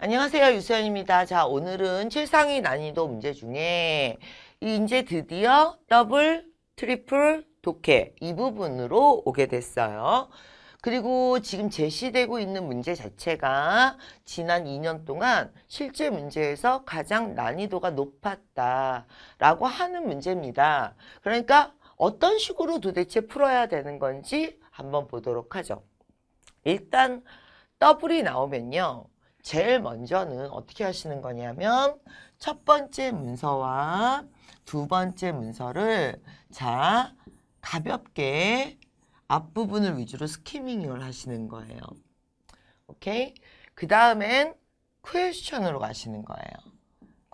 안녕하세요. 유수연입니다. 자, 오늘은 최상위 난이도 문제 중에 이제 드디어 더블, 트리플, 독해 이 부분으로 오게 됐어요. 그리고 지금 제시되고 있는 문제 자체가 지난 2년 동안 실제 문제에서 가장 난이도가 높았다라고 하는 문제입니다. 그러니까 어떤 식으로 도대체 풀어야 되는 건지 한번 보도록 하죠. 일단 더블이 나오면요. 제일 먼저는 어떻게 하시는 거냐면 첫 번째 문서와 두 번째 문서를 자 가볍게 앞부분을 위주로 스키밍을 하시는 거예요. 오케이? 그 다음엔 퀘스천으로 가시는 거예요.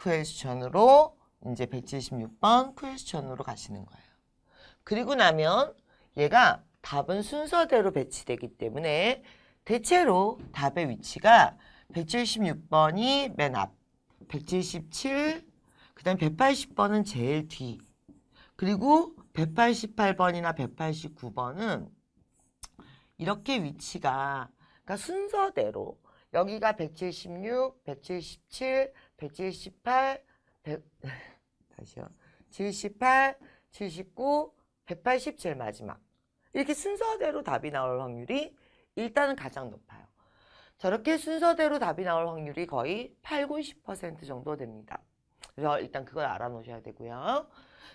퀘스천으로 이제 176번 퀘스천으로 가시는 거예요. 그리고 나면 얘가 답은 순서대로 배치되기 때문에 대체로 답의 위치가 176번이 맨 앞, 177, 그 다음 180번은 제일 뒤, 그리고 188번이나 189번은 이렇게 위치가, 그러니까 순서대로 여기가 176, 177, 178, 100, 다시요. 78, 79, 180 제일 마지막. 이렇게 순서대로 답이 나올 확률이 일단은 가장 높아요. 저렇게 순서대로 답이 나올 확률이 거의 8, 90% 정도 됩니다. 그래서 일단 그걸 알아놓으셔야 되고요.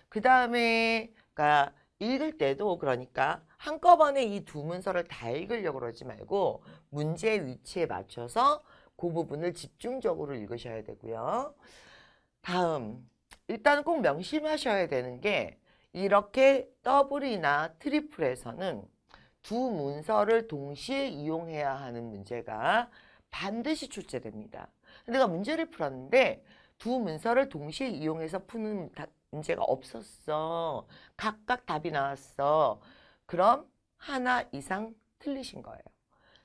그 다음에, 그러니까 읽을 때도 그러니까 한꺼번에 이 두 문서를 다 읽으려고 그러지 말고 문제 위치에 맞춰서 그 부분을 집중적으로 읽으셔야 되고요. 다음, 일단 꼭 명심하셔야 되는 게 이렇게 더블이나 트리플에서는 두 문서를 동시에 이용해야 하는 문제가 반드시 출제됩니다. 내가 문제를 풀었는데 두 문서를 동시에 이용해서 푸는 다- 문제가 없었어. 각각 답이 나왔어. 그럼 하나 이상 틀리신 거예요.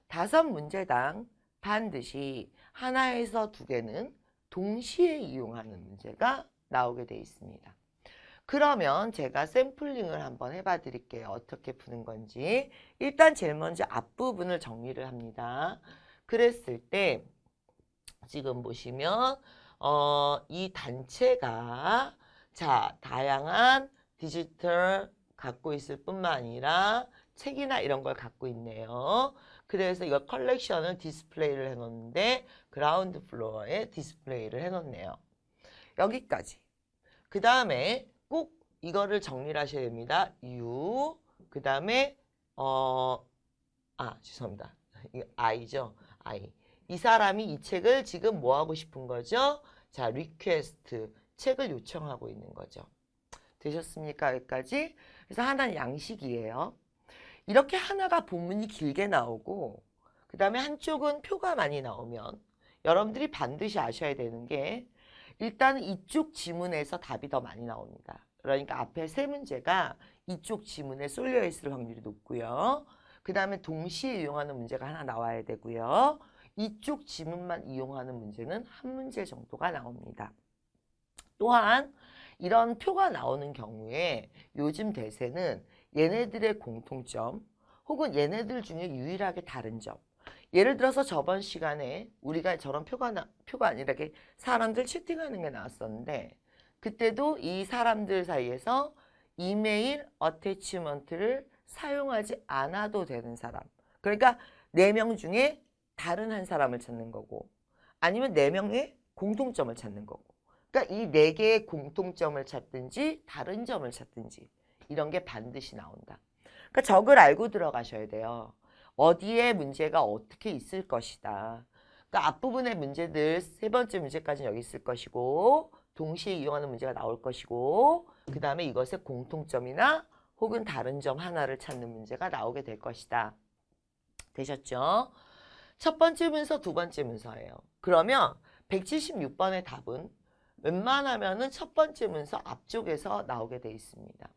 다섯 문제당 반드시 하나에서 두 개는 동시에 이용하는 문제가 나오게 돼 있습니다. 그러면 제가 샘플링을 한번 해봐 드릴게요. 어떻게 푸는 건지. 일단 제일 먼저 앞부분을 정리를 합니다. 그랬을 때 지금 보시면 어, 이 단체가 자 다양한 디지털 갖고 있을 뿐만 아니라 책이나 이런 걸 갖고 있네요. 그래서 이거 컬렉션을 디스플레이를 해놓는데 그라운드 플로어에 디스플레이를 해놓네요. 여기까지. 그 다음에 꼭 이거를 정리를 하셔야 됩니다. U 그 다음에 어, 아 죄송합니다. I죠. I. 이 사람이 이 책을 지금 뭐 하고 싶은 거죠? 자, 리퀘스트 책을 요청하고 있는 거죠. 되셨습니까? 여기까지? 그래서 하나는 양식이에요. 이렇게 하나가 본문이 길게 나오고 그 다음에 한쪽은 표가 많이 나오면 여러분들이 반드시 아셔야 되는 게 일단 이쪽 지문에서 답이 더 많이 나옵니다. 그러니까 앞에 세 문제가 이쪽 지문에 쏠려 있을 확률이 높고요. 그 다음에 동시에 이용하는 문제가 하나 나와야 되고요. 이쪽 지문만 이용하는 문제는 한 문제 정도가 나옵니다. 또한 이런 표가 나오는 경우에 요즘 대세는 얘네들의 공통점 혹은 얘네들 중에 유일하게 다른 점. 예를 들어서 저번 시간에 우리가 저런 표가 나, 표가 아니라 사람들 채팅하는 게 나왔었는데 그때도 이 사람들 사이에서 이메일 어태치먼트를 사용하지 않아도 되는 사람. 그러니까 네 명 중에 다른 한 사람을 찾는 거고 아니면 네 명의 공통점을 찾는 거고. 그러니까 이 네 개의 공통점을 찾든지 다른 점을 찾든지 이런 게 반드시 나온다. 그러니까 적을 알고 들어가셔야 돼요. 어디에 문제가 어떻게 있을 것이다. 그러니까 앞부분의 문제들 세 번째 문제까지는 여기 있을 것이고 동시에 이용하는 문제가 나올 것이고 그 다음에 이것의 공통점이나 혹은 다른 점 하나를 찾는 문제가 나오게 될 것이다. 되셨죠? 첫 번째 문서, 두 번째 문서예요. 그러면 176번의 답은 웬만하면 은 첫 번째 문서 앞쪽에서 나오게 돼 있습니다.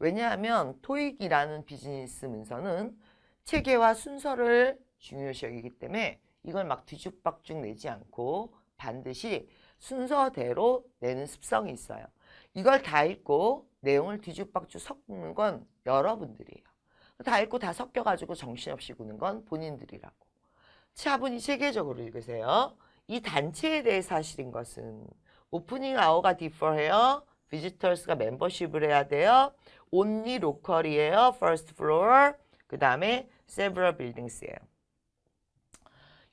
왜냐하면 토익이라는 비즈니스 문서는 체계와 순서를 중요시 여기기 때문에 이걸 막 뒤죽박죽 내지 않고 반드시 순서대로 내는 습성이 있어요. 이걸 다 읽고 내용을 뒤죽박죽 섞는 건 여러분들이에요. 다 읽고 다 섞여가지고 정신없이 구는 건 본인들이라고. 차분히 체계적으로 읽으세요. 이 단체에 대해 사실인 것은 오프닝 아워가 디퍼해요. 비지터스가 멤버십을 해야 돼요. only local이에요. first floor. 그 다음에 several buildings예요.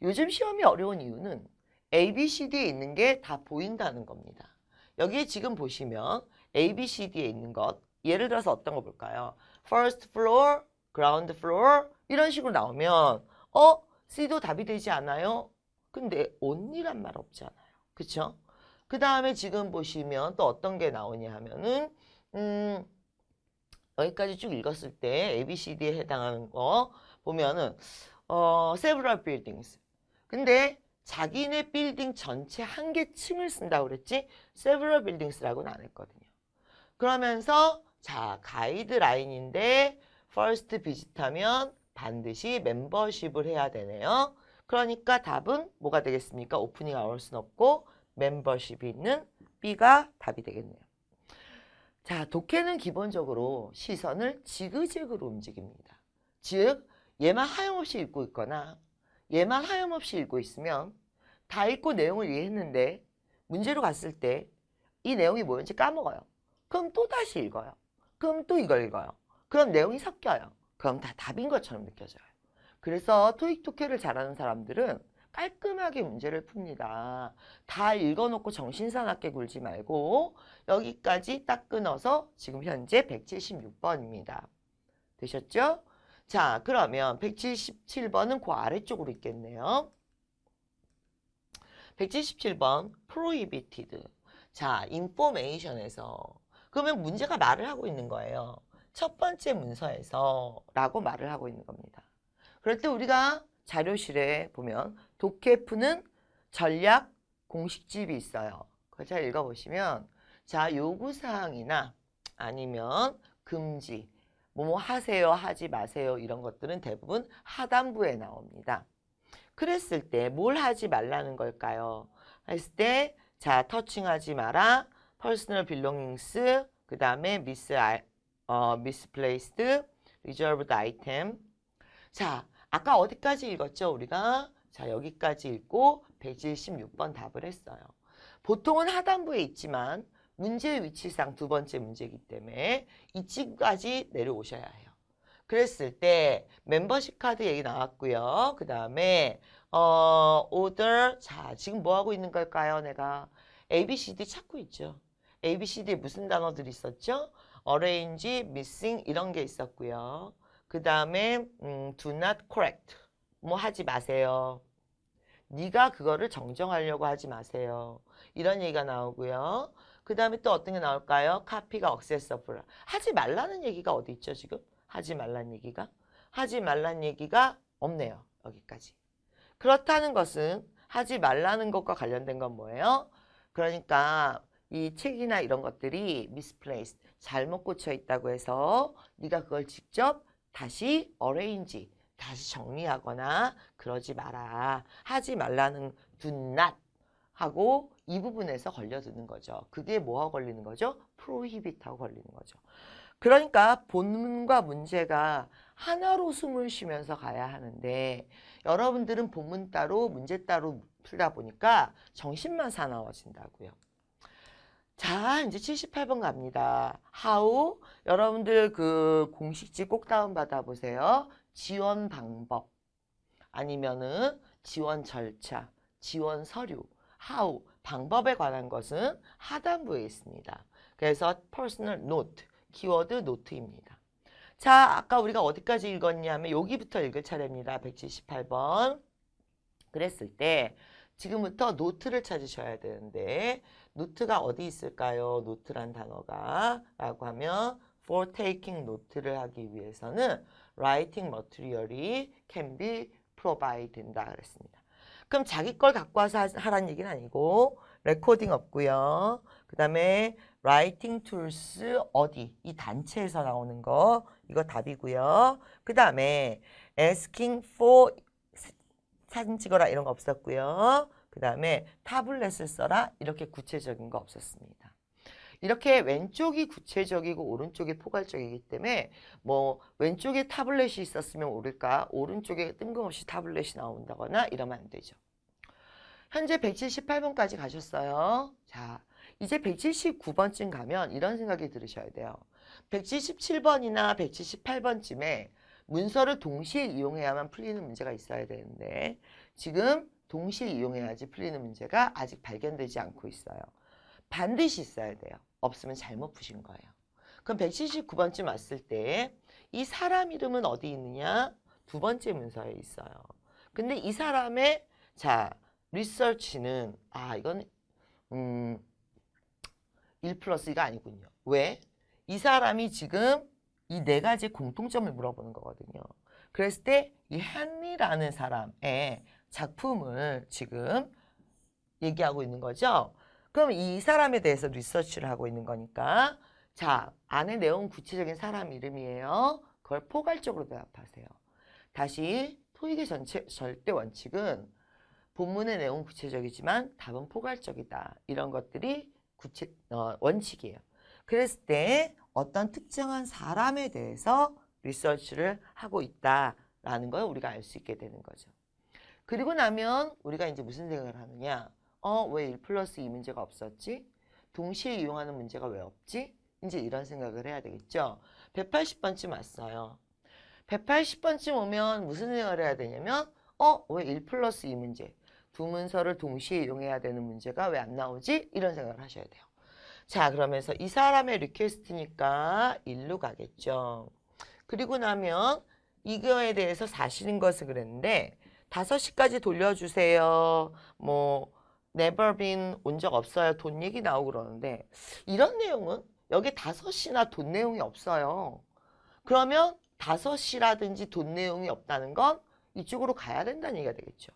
요즘 시험이 어려운 이유는 A, B, C, D에 있는 게 다 보인다는 겁니다. 여기에 지금 보시면 A, B, C, D에 있는 것 예를 들어서 어떤 거 볼까요? first floor, ground floor 이런 식으로 나오면 어? C도 답이 되지 않아요? 근데 only란 말 없잖아요. 그쵸? 그 다음에 지금 보시면 또 어떤 게 나오냐 하면은 음 여기까지 쭉 읽었을 때 A, B, C, D에 해당하는 거 보면은 어 several buildings 근데 자기네 빌딩 전체 한 개 층을 쓴다고 그랬지 several buildings라고는 안 했거든요. 그러면서 자 가이드라인인데 first visit하면 반드시 멤버십을 해야 되네요. 그러니까 답은 뭐가 되겠습니까? 오프닝 아워스는 없고 멤버십이 있는 B가 답이 되겠네요. 자, 독해는 기본적으로 시선을 지그재그로 움직입니다. 즉, 얘만 하염없이 읽고 있거나 얘만 하염없이 읽고 있으면 다 읽고 내용을 이해했는데 문제로 갔을 때 이 내용이 뭐였는지 까먹어요. 그럼 또 다시 읽어요. 그럼 또 이걸 읽어요. 그럼 내용이 섞여요. 그럼 다 답인 것처럼 느껴져요. 그래서 토익 독해를 잘하는 사람들은 깔끔하게 문제를 풉니다. 다 읽어놓고 정신사납게 굴지 말고 여기까지 딱 끊어서 지금 현재 176번입니다. 되셨죠? 자, 그러면 177번은 그 아래쪽으로 있겠네요. 177번 prohibited. 자, information에서 그러면 문제가 말을 하고 있는 거예요. 첫 번째 문서에서 라고 말을 하고 있는 겁니다. 그럴 때 우리가 자료실에 보면 독해 푸는 전략 공식집이 있어요. 그걸 잘 읽어보시면 자 요구사항이나 아니면 금지 뭐뭐 하세요 하지 마세요 이런 것들은 대부분 하단부에 나옵니다. 그랬을 때 뭘 하지 말라는 걸까요? 했을 때 자 터칭하지 마라 personal belongings 그 다음에 miss, 어, misplaced reserved item 자 아까 어디까지 읽었죠 우리가 자 여기까지 읽고 176번 답을 했어요. 보통은 하단부에 있지만 문제 위치상 두 번째 문제이기 때문에 이쯤까지 내려오셔야 해요. 그랬을 때 멤버십 카드 얘기 나왔고요. 그 다음에 어 order 자 지금 뭐 하고 있는 걸까요 내가? A, B, C, D 찾고 있죠. A, B, C, D에 무슨 단어들이 있었죠? arrange, missing 이런 게 있었고요. 그 다음에 음, do not correct 뭐 하지 마세요. 네가 그거를 정정하려고 하지 마세요. 이런 얘기가 나오고요. 그 다음에 또 어떤 게 나올까요? 카피가 accessible. 하지 말라는 얘기가 어디 있죠 지금? 하지 말라는 얘기가? 하지 말라는 얘기가 없네요. 여기까지. 그렇다는 것은 하지 말라는 것과 관련된 건 뭐예요? 그러니까 이 책이나 이런 것들이 misplaced, 잘못 꽂혀 있다고 해서 네가 그걸 직접 다시 arrange, 다시 정리하거나 그러지 마라. 하지 말라는 do not 하고 이 부분에서 걸려드는 거죠. 그게 뭐하고 걸리는 거죠? prohibit하고 걸리는 거죠. 그러니까 본문과 문제가 하나로 숨을 쉬면서 가야 하는데 여러분들은 본문 따로 문제 따로 풀다 보니까 정신만 사나워진다고요. 자, 이제 78번 갑니다. how 여러분들 그 공식지 꼭 다운받아 보세요. 지원 방법 아니면은 지원 절차, 지원 서류, how 방법에 관한 것은 하단부에 있습니다. 그래서 personal note, 키워드 노트입니다. 자, 아까 우리가 어디까지 읽었냐면 여기부터 읽을 차례입니다. 178번. 그랬을 때 지금부터 노트를 찾으셔야 되는데 노트가 어디 있을까요? 노트란 단어가 라고 하면 for taking 노트를 하기 위해서는 writing material이 can be provide 된다 그랬습니다. 그럼 자기 걸 갖고 와서 하- 하라는 얘기는 아니고 레코딩 없고요. 그 다음에 writing tools 어디 이 단체에서 나오는 거 이거 답이고요. 그 다음에 asking for 사진 찍어라 이런 거 없었고요. 그 다음에 타블렛을 써라 이렇게 구체적인 거 없었습니다. 이렇게 왼쪽이 구체적이고 오른쪽이 포괄적이기 때문에 뭐 왼쪽에 타블렛이 있었으면 오를까 오른쪽에 뜬금없이 타블렛이 나온다거나 이러면 안 되죠. 현재 178번까지 가셨어요. 자, 이제 179번쯤 가면 이런 생각이 들으셔야 돼요. 177번이나 178번쯤에 문서를 동시에 이용해야만 풀리는 문제가 있어야 되는데 지금 동시에 이용해야지 풀리는 문제가 아직 발견되지 않고 있어요. 반드시 있어야 돼요. 없으면 잘못 푸신 거예요. 그럼 179번쯤 왔을 때 이 사람 이름은 어디 있느냐? 두 번째 문서에 있어요. 근데 이 사람의 자 리서치는 아 이건 음, 1 플러스 2가 아니군요. 왜? 이 사람이 지금 이 네 가지 공통점을 물어보는 거거든요. 그랬을 때 이 헨리라는 사람의 작품을 지금 얘기하고 있는 거죠. 그럼 이 사람에 대해서 리서치를 하고 있는 거니까 자, 안에 내용 구체적인 사람 이름이에요. 그걸 포괄적으로 대답하세요. 다시 토익의 전체 절대 원칙은 본문의 내용 구체적이지만 답은 포괄적이다. 이런 것들이 구체 어, 원칙이에요. 그랬을 때 어떤 특정한 사람에 대해서 리서치를 하고 있다라는 걸 우리가 알 수 있게 되는 거죠. 그리고 나면 우리가 이제 무슨 생각을 하느냐? 어, 왜 1 플러스 2 문제가 없었지? 동시에 이용하는 문제가 왜 없지? 이제 이런 생각을 해야 되겠죠. 180번쯤 왔어요. 180번쯤 오면 무슨 생각을 해야 되냐면 어, 왜 1 플러스 2 문제? 두 문서를 동시에 이용해야 되는 문제가 왜 안 나오지? 이런 생각을 하셔야 돼요. 자, 그러면서 이 사람의 리퀘스트니까 일로 가겠죠. 그리고 나면 이거에 대해서 사실인 것을 그랬는데 5시까지 돌려주세요. 뭐 never been 온 적 없어요. 돈 얘기 나오고 그러는데 이런 내용은 여기 5시나 돈 내용이 없어요. 그러면 5시라든지 돈 내용이 없다는 건 이쪽으로 가야 된다는 얘기가 되겠죠.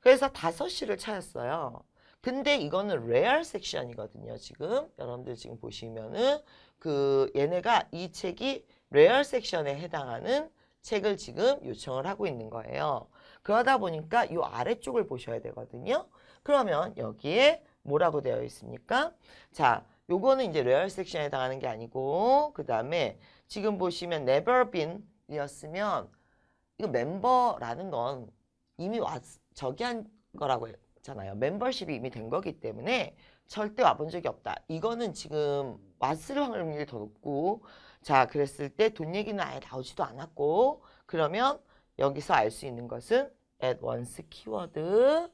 그래서 5시를 찾았어요. 근데 이거는 레알 섹션이거든요. 지금 여러분들 지금 보시면은 그 얘네가 이 책이 레알 섹션에 해당하는 책을 지금 요청을 하고 있는 거예요. 그러다 보니까 이 아래쪽을 보셔야 되거든요. 그러면 여기에 뭐라고 되어 있습니까? 자, 요거는 이제 레알 섹션에 해당하는 게 아니고 그 다음에 지금 보시면 never been 이었으면 이거 멤버라는 건 이미 왔, 저기 한 거라고 했잖아요. 멤버십이 이미 된 거기 때문에 절대 와본 적이 없다. 이거는 지금 왔을 확률이 더 높고 자 그랬을 때 돈 얘기는 아예 나오지도 않았고 그러면 여기서 알 수 있는 것은 at once 키워드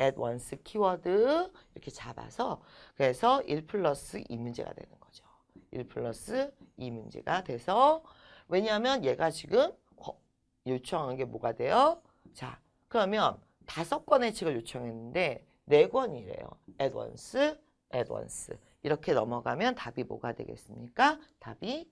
at once 키워드 이렇게 잡아서 그래서 1 플러스 2 문제가 되는 거죠. 1 플러스 2 문제가 돼서 왜냐하면 얘가 지금 거- 요청한 게 뭐가 돼요? 자 그러면 다섯 권의 책을 요청했는데 네 권이래요. at once, at once 이렇게 넘어가면 답이 뭐가 되겠습니까? 답이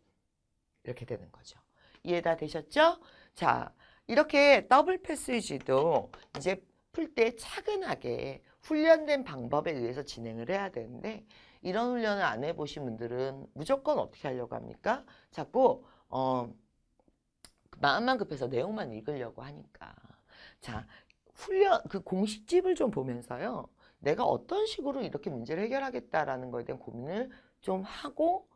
이렇게 되는 거죠. 이해 다 되셨죠? 자, 이렇게 더블 패스지도 이제 풀 때 차근하게 훈련된 방법에 의해서 진행을 해야 되는데 이런 훈련을 안 해보신 분들은 무조건 어떻게 하려고 합니까? 자꾸 어, 마음만 급해서 내용만 읽으려고 하니까 자 훈련 그 공식집을 좀 보면서요 내가 어떤 식으로 이렇게 문제를 해결하겠다라는 거에 대한 고민을 좀 하고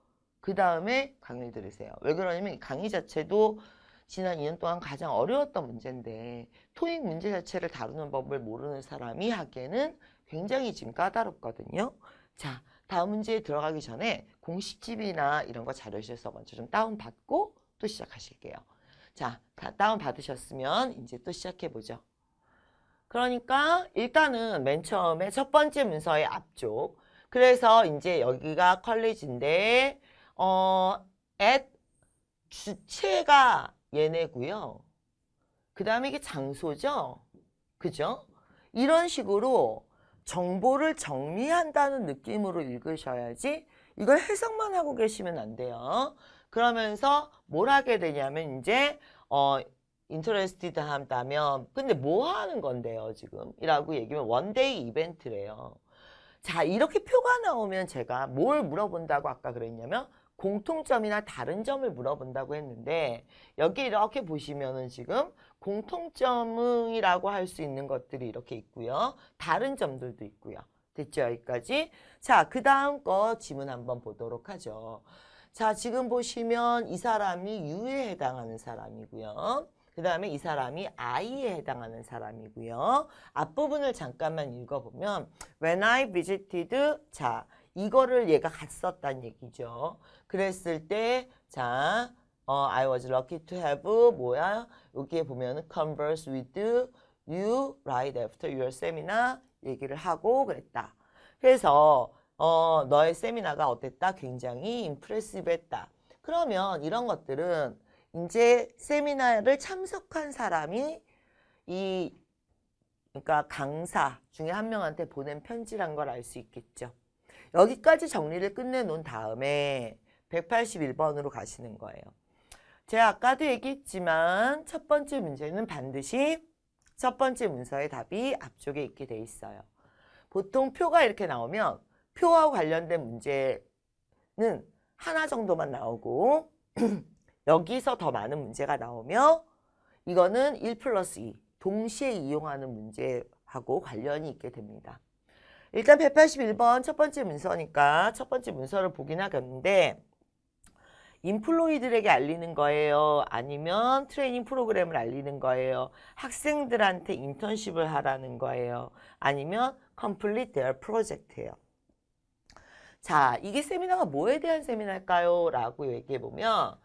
그 다음에 강의를 들으세요. 왜 그러냐면 이 강의 자체도 지난 2년 동안 가장 어려웠던 문제인데 토익 문제 자체를 다루는 법을 모르는 사람이 하기에는 굉장히 지금 까다롭거든요. 자, 다음 문제에 들어가기 전에 공식집이나 이런 거 자료실에서 먼저 좀 다운받고 또 시작하실게요. 자, 다 다운받으셨으면 이제 또 시작해보죠. 그러니까 일단은 맨 처음에 첫 번째 문서의 앞쪽 그래서 이제 여기가 컬리지인데 어, at 주체가 얘네고요. 그 다음에 이게 장소죠. 그죠? 이런 식으로 정보를 정리한다는 느낌으로 읽으셔야지 이걸 해석만 하고 계시면 안 돼요. 그러면서 뭘 하게 되냐면 이제 어 인터레스티드 한다면 근데 뭐 하는 건데요 지금 이라고 얘기하면 원데이 이벤트래요. 자 이렇게 표가 나오면 제가 뭘 물어본다고 아까 그랬냐면 공통점이나 다른 점을 물어본다고 했는데 여기 이렇게 보시면은 지금 공통점이라고 할 수 있는 것들이 이렇게 있고요. 다른 점들도 있고요. 됐죠? 여기까지. 자, 그 다음 거 지문 한번 보도록 하죠. 자, 지금 보시면 이 사람이 유에 해당하는 사람이고요. 그그 다음에 이 사람이 I에 해당하는 사람이고요. 앞부분을 잠깐만 읽어보면 When I visited 자 이거를 얘가 갔었단 얘기죠. 그랬을 때 자 어, I was lucky to have 뭐야? 여기에 보면은 converse with you right after your seminar 얘기를 하고 그랬다. 그래서 어, 너의 세미나가 어땠다? 굉장히 임프레시브 했다. 그러면 이런 것들은 이제 세미나를 참석한 사람이 이 그러니까 강사 중에 한 명한테 보낸 편지란 걸 알 수 있겠죠. 여기까지 정리를 끝내놓은 다음에 181번으로 가시는 거예요. 제가 아까도 얘기했지만 첫 번째 문제는 반드시 첫 번째 문서의 답이 앞쪽에 있게 돼 있어요. 보통 표가 이렇게 나오면 표와 관련된 문제는 하나 정도만 나오고 여기서 더 많은 문제가 나오며 이거는 1 플러스 2 동시에 이용하는 문제하고 관련이 있게 됩니다. 일단 181번 첫 번째 문서니까 첫 번째 문서를 보긴 하겠는데 인플로이들에게 알리는 거예요? 아니면 트레이닝 프로그램을 알리는 거예요? 학생들한테 인턴십을 하라는 거예요? 아니면 complete their project예요? 자, 이게 세미나가 뭐에 대한 세미나일까요? 라고 얘기해 보면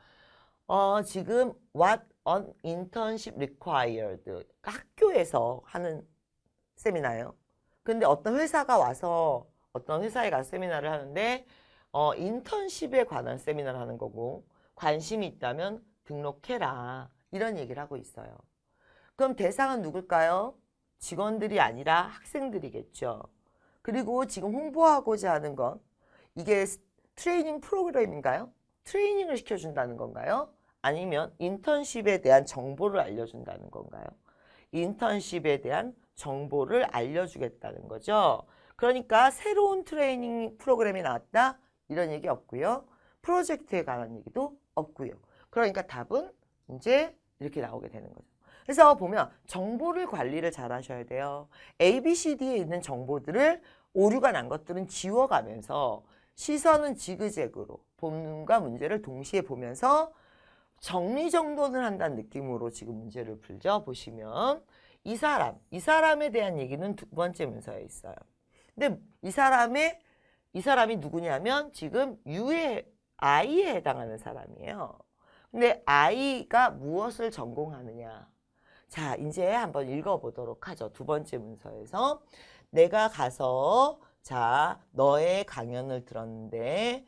어, 지금 what an internship required 학교에서 하는 세미나예요. 근데 어떤 회사가 와서 어떤 회사에 가서 세미나를 하는데 어, 인턴십에 관한 세미나를 하는 거고 관심이 있다면 등록해라 이런 얘기를 하고 있어요. 그럼 대상은 누굴까요? 직원들이 아니라 학생들이겠죠. 그리고 지금 홍보하고자 하는 건 이게 트레이닝 프로그램인가요? 트레이닝을 시켜준다는 건가요? 아니면 인턴십에 대한 정보를 알려준다는 건가요? 인턴십에 대한 정보를 알려주겠다는 거죠. 그러니까 새로운 트레이닝 프로그램이 나왔다? 이런 얘기 없고요. 프로젝트에 관한 얘기도 없고요. 그러니까 답은 이제 이렇게 나오게 되는 거죠. 그래서 보면 정보를 관리를 잘 하셔야 돼요. A, B, C, D에 있는 정보들을 오류가 난 것들은 지워가면서 시선은 지그재그로 본문과 문제를 동시에 보면서 정리정돈을 한다는 느낌으로 지금 문제를 풀죠. 보시면 이 사람, 이 사람에 대한 얘기는 두 번째 문서에 있어요. 근데 이 사람의 이 사람이 누구냐면 지금 U의 I에 해당하는 사람이에요. 근데 I가 무엇을 전공하느냐? 자, 이제 한번 읽어보도록 하죠. 두 번째 문서에서 내가 가서 자, 너의 강연을 들었는데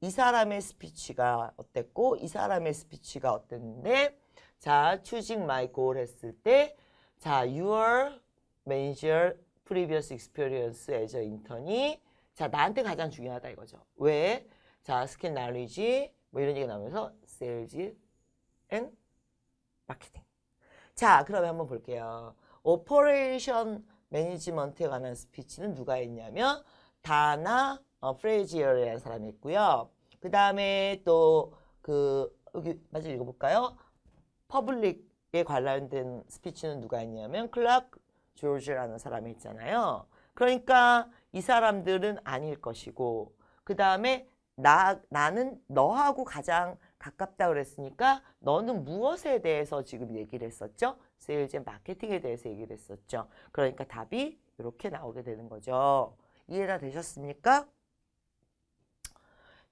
이 사람의 스피치가 어땠고 이 사람의 스피치가 어땠는데 자, choosing my goal 했을 때 자, your manager previous experience as a intern이 자, 나한테 가장 중요하다 이거죠. 왜? 자, 스킬 knowledge 뭐 이런 얘기가 나오면서 sales and marketing. 자, 그러면 한번 볼게요. 오퍼레이션 매니지먼트에 관한 스피치는 누가 했냐면 다나 어, 프레이지어라는 사람이 있고요. 그 다음에 또 그 여기 마저 읽어볼까요? 퍼블릭에 관련된 스피치는 누가 했냐면 클락 조지라는 사람이 있잖아요. 그러니까 이 사람들은 아닐 것이고 그 다음에 나 나는 너하고 가장 가깝다 그랬으니까 너는 무엇에 대해서 지금 얘기를 했었죠? 세일즈 마케팅에 대해서 얘기를 했었죠. 그러니까 답이 이렇게 나오게 되는 거죠. 이해가 되셨습니까?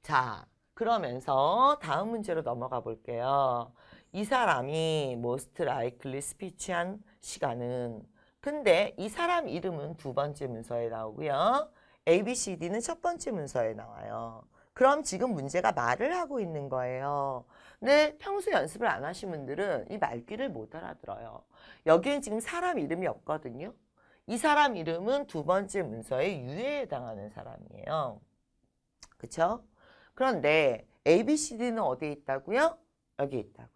자, 그러면서 다음 문제로 넘어가 볼게요. 이 사람이 most likely speech한 시간은 근데 이 사람 이름은 두 번째 문서에 나오고요. A, B, C, D는 첫 번째 문서에 나와요. 그럼 지금 문제가 말을 하고 있는 거예요. 근데 평소 연습을 안 하신 분들은 이 말귀를 못 알아들어요. 여기엔 지금 사람 이름이 없거든요. 이 사람 이름은 두 번째 문서에 유에 해당하는 사람이에요. 그쵸? 그런데 A, B, C, D는 어디에 있다고요? 여기 있다고요.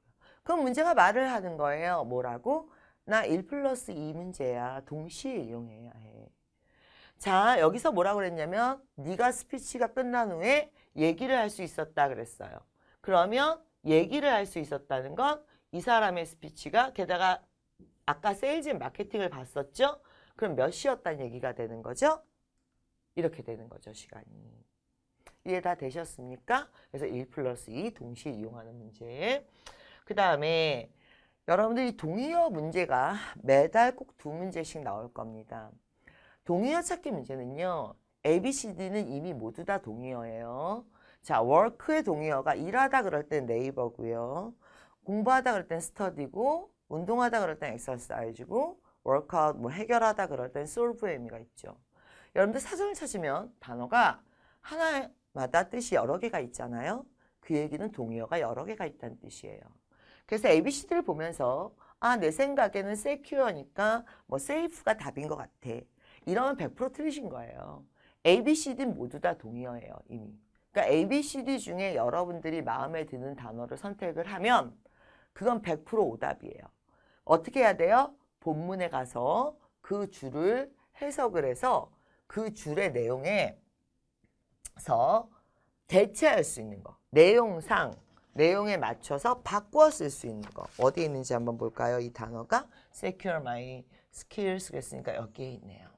그럼 문제가 말을 하는 거예요. 뭐라고? 나 1 플러스 2 문제야. 동시에 이용해야 해. 자, 여기서 뭐라고 그랬냐면 네가 스피치가 끝난 후에 얘기를 할 수 있었다 그랬어요. 그러면 얘기를 할 수 있었다는 건 이 사람의 스피치가 게다가 아까 세일즈 마케팅을 봤었죠? 그럼 몇 시였다는 얘기가 되는 거죠? 이렇게 되는 거죠, 시간이. 이해 다 되셨습니까? 그래서 1 플러스 2 동시에 이용하는 문제. 그 다음에 여러분들이 동의어 문제가 매달 꼭 두 문제씩 나올 겁니다. 동의어 찾기 문제는요. A, B, C, D는 이미 모두 다 동의어예요. 자, work의 동의어가 일하다 그럴 땐 네이버고요. 공부하다 그럴 땐 스터디고 운동하다 그럴 땐 exercise고 workout 뭐 해결하다 그럴 땐 solve의 의미가 있죠. 여러분들 사전을 찾으면 단어가 하나마다 뜻이 여러 개가 있잖아요. 그 얘기는 동의어가 여러 개가 있다는 뜻이에요. 그래서 ABCD를 보면서 아, 내 생각에는 secure니까 뭐 safe가 답인 것 같아. 이러면 100% 틀리신 거예요. ABCD는 모두 다 동의어예요, 이미. 그러니까 ABCD 중에 여러분들이 마음에 드는 단어를 선택을 하면 그건 100% 오답이에요. 어떻게 해야 돼요? 본문에 가서 그 줄을 해석을 해서 그 줄의 내용에서 대체할 수 있는 거. 내용상, 내용에 맞춰서 바꾸어 쓸수 있는 거. 어디에 있는지 한번 볼까요? 이 단어가 secure my skills 그랬으니까 여기에 있네요.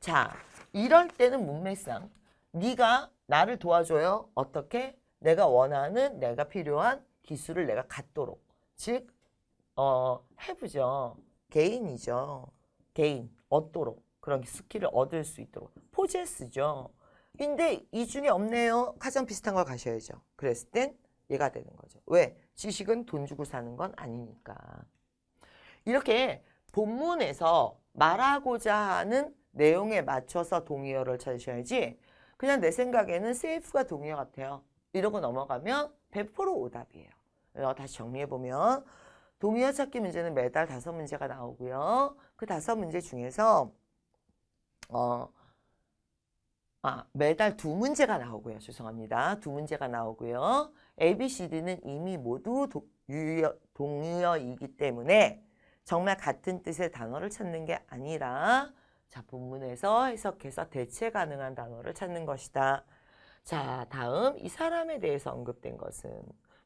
자, 이럴 때는 문맥상 네가 나를 도와줘요. 어떻게? 내가 원하는 내가 필요한 기술을 내가 갖도록. 즉, 어, 해보죠. 개인이죠. 개인, 얻도록. 그런 스킬을 얻을 수 있도록. 포제스죠. 근데 이 중에 없네요. 가장 비슷한 걸 가셔야죠. 그랬을 땐 얘가 되는 거죠. 왜? 지식은 돈 주고 사는 건 아니니까. 이렇게 본문에서 말하고자 하는 내용에 맞춰서 동의어를 찾으셔야지 그냥 내 생각에는 세이프가 동의어 같아요. 이러고 넘어가면 100% 오답이에요. 그래서 다시 정리해보면 동의어 찾기 문제는 매달 다섯 문제가 나오고요. 그 다섯 문제 중에서 어, 아, 매달 두 문제가 나오고요. 죄송합니다. 두 문제가 나오고요. A, B, C, D는 이미 모두 도, 유여, 동의어이기 때문에 정말 같은 뜻의 단어를 찾는 게 아니라 자, 본문에서 해석해서 대체 가능한 단어를 찾는 것이다. 자, 다음 이 사람에 대해서 언급된 것은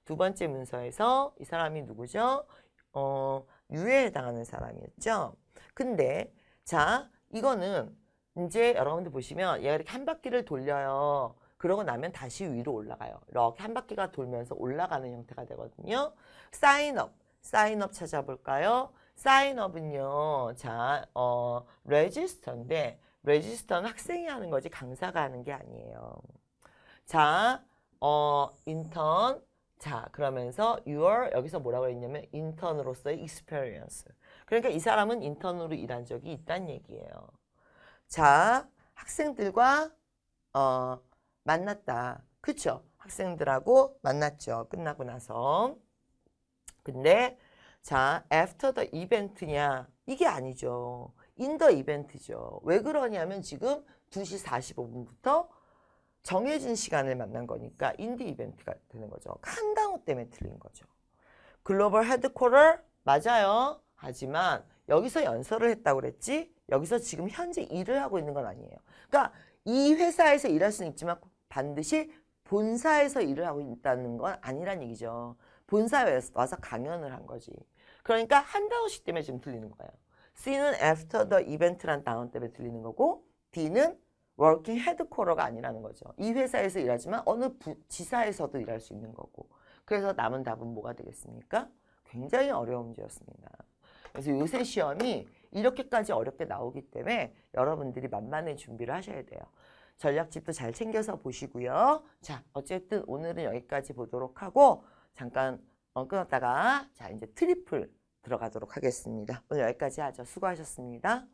두 번째 문서에서 이 사람이 누구죠? 어, 유해에 해당하는 사람이었죠. 근데 자, 이거는 이제 여러분들 보시면 얘가 이렇게 한 바퀴를 돌려요. 그러고 나면 다시 위로 올라가요. 이렇게 한 바퀴가 돌면서 올라가는 형태가 되거든요. 사인업, 사인업 찾아볼까요? 사인업은요, 자, 어, 레지스터인데, 레지스터는 학생이 하는 거지 강사가 하는 게 아니에요. 자, 어, 인턴. 자, 그러면서 your 여기서 뭐라고 했냐면 인턴으로서의 experience. 그러니까 이 사람은 인턴으로 일한 적이 있다는 얘기예요. 자, 학생들과 어, 만났다. 그쵸? 학생들하고 만났죠. 끝나고 나서. 근데 자, after the event냐? 이게 아니죠. in the event죠. 왜 그러냐면 지금 2시 45분부터 정해진 시간을 만난 거니까 in the event가 되는 거죠. 한 단어 때문에 틀린 거죠. 글로벌 헤드쿼터 맞아요. 하지만 여기서 연설을 했다고 그랬지 여기서 지금 현재 일을 하고 있는 건 아니에요. 그러니까 이 회사에서 일할 수는 있지만 반드시 본사에서 일을 하고 있다는 건 아니란 얘기죠. 본사에 와서 강연을 한 거지. 그러니까 한 단어씩 때문에 지금 들리는 거예요. C는 after the event란 단어 때문에 들리는 거고 D는 working headquarter가 아니라는 거죠. 이 회사에서 일하지만 어느 부, 지사에서도 일할 수 있는 거고. 그래서 남은 답은 뭐가 되겠습니까? 굉장히 어려운 문제였습니다. 그래서 요새 시험이 이렇게까지 어렵게 나오기 때문에 여러분들이 만만의 준비를 하셔야 돼요. 전략집도 잘 챙겨서 보시고요. 자, 어쨌든 오늘은 여기까지 보도록 하고 잠깐 어, 끊었다가 자 이제 트리플 들어가도록 하겠습니다. 오늘 여기까지 하죠. 수고하셨습니다.